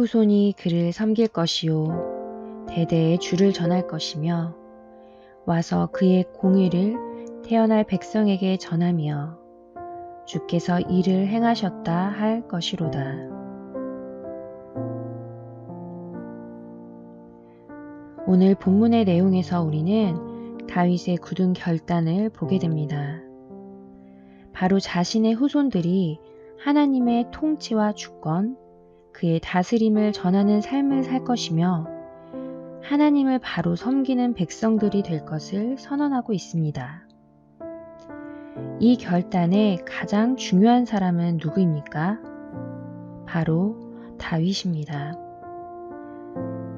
후손이 그를 섬길 것이요 대대에 주를 전할 것이며 와서 그의 공의를 태어날 백성에게 전하며 주께서 이를 행하셨다 할 것이로다. 오늘 본문의 내용에서 우리는 다윗의 굳은 결단을 보게 됩니다. 바로 자신의 후손들이 하나님의 통치와 주권, 그의 다스림을 전하는 삶을 살 것이며 하나님을 바로 섬기는 백성들이 될 것을 선언하고 있습니다. 이 결단의 가장 중요한 사람은 누구입니까? 바로 다윗입니다.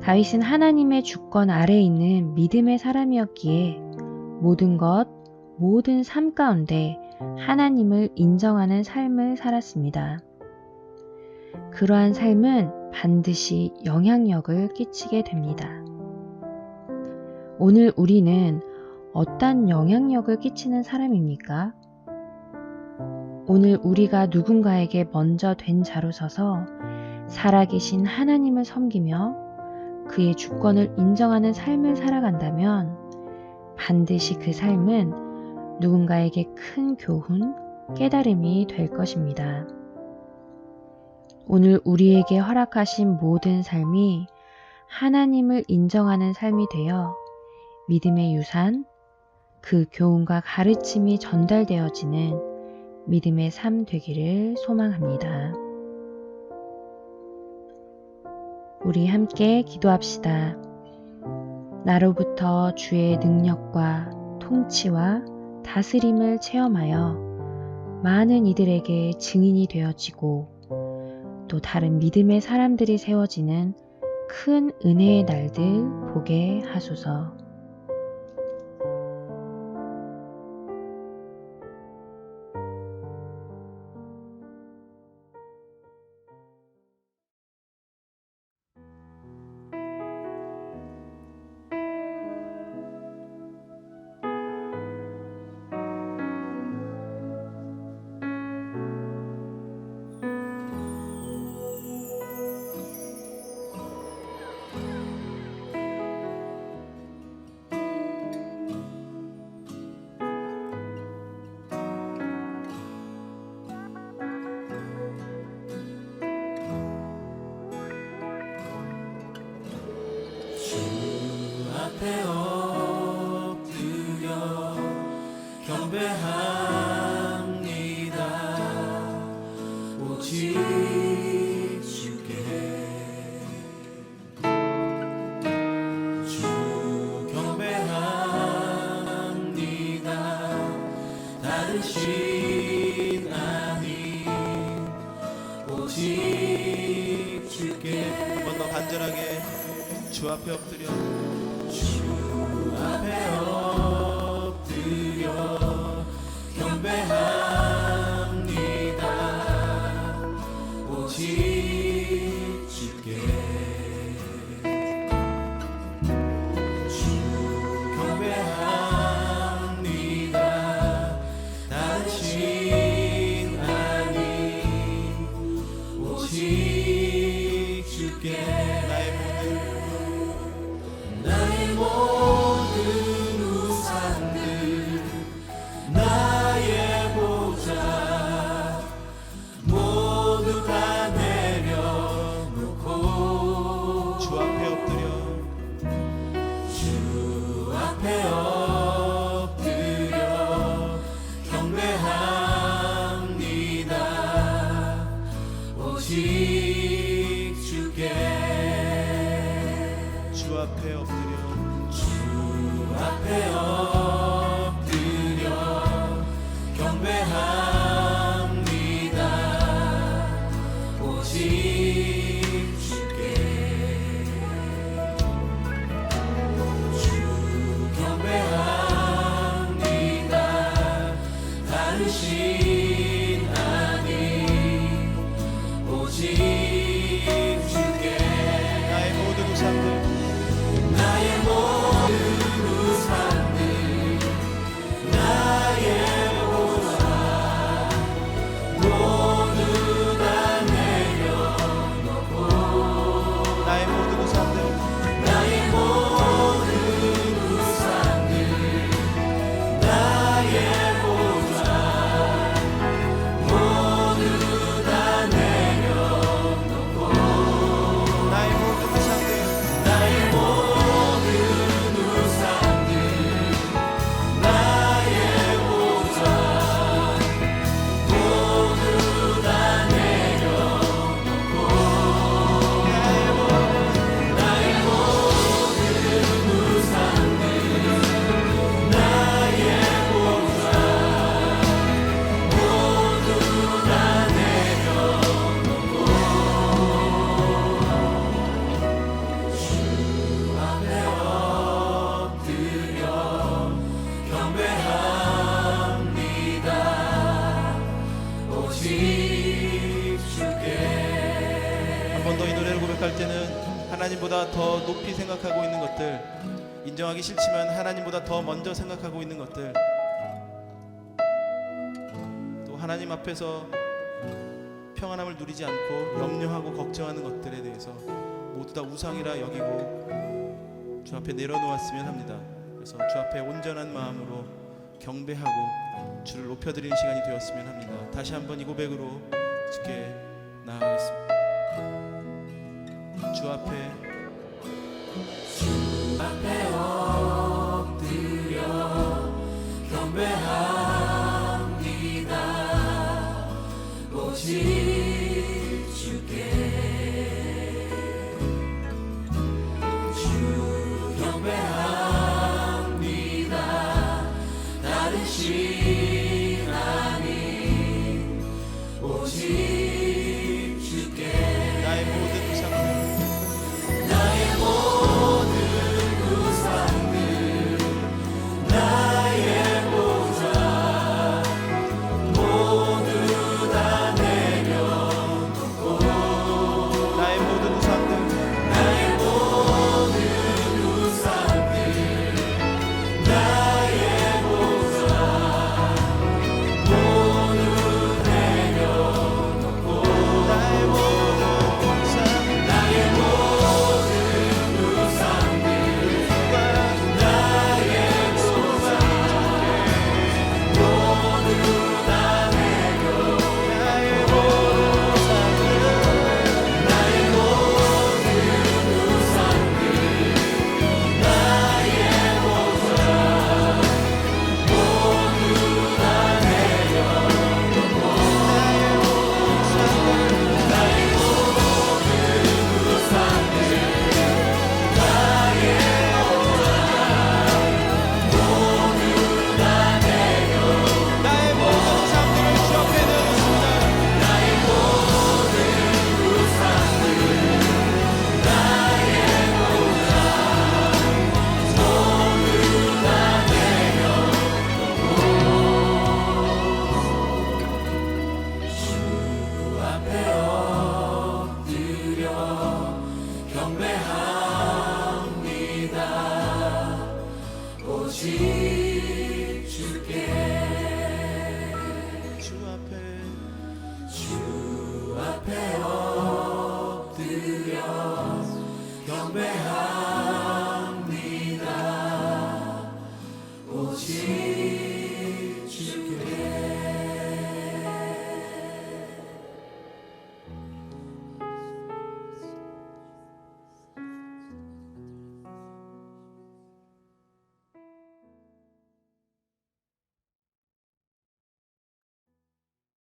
다윗은 하나님의 주권 아래에 있는 믿음의 사람이었기에 모든 것, 모든 삶 가운데 하나님을 인정하는 삶을 살았습니다. 그러한 삶은 반드시 영향력을 끼치게 됩니다. 오늘 우리는 어떤 영향력을 끼치는 사람입니까? 오늘 우리가 누군가에게 먼저 된 자로 서서 살아계신 하나님을 섬기며 그의 주권을 인정하는 삶을 살아간다면 반드시 그 삶은 누군가에게 큰 교훈, 깨달음이 될 것입니다. 오늘 우리에게 허락하신 모든 삶이 하나님을 인정하는 삶이 되어 믿음의 유산, 그 교훈과 가르침이 전달되어지는 믿음의 삶 되기를 소망합니다. 우리 함께 기도합시다. 나로부터 주의 능력과 통치와 다스림을 체험하여 많은 이들에게 증인이 되어지고 또 다른 믿음의 사람들이 세워지는 큰 은혜의 날들 보게 하소서. 앞에 엎드려 경배합니다. 오직 주께. 주 경배합니다. 다른 신 아닌 오직 주께. 한 번 더 간절하게 주 앞에 엎드려 앞에 엎드려. 주 앞에 엎드려 하나님보다 더 높이 생각하고 있는 것들 인정하기 싫지만 하나님보다 더 먼저 생각하고 있는 것들 또 하나님 앞에서 평안함을 누리지 않고 염려하고 걱정하는 것들에 대해서 모두 다 우상이라 여기고 주 앞에 내려놓았으면 합니다. 그래서 주 앞에 온전한 마음으로 경배하고 주를 높여드리는 시간이 되었으면 합니다. 다시 한번 이 고백으로 주께 나아가겠습니다. 주 앞에. 앞에 오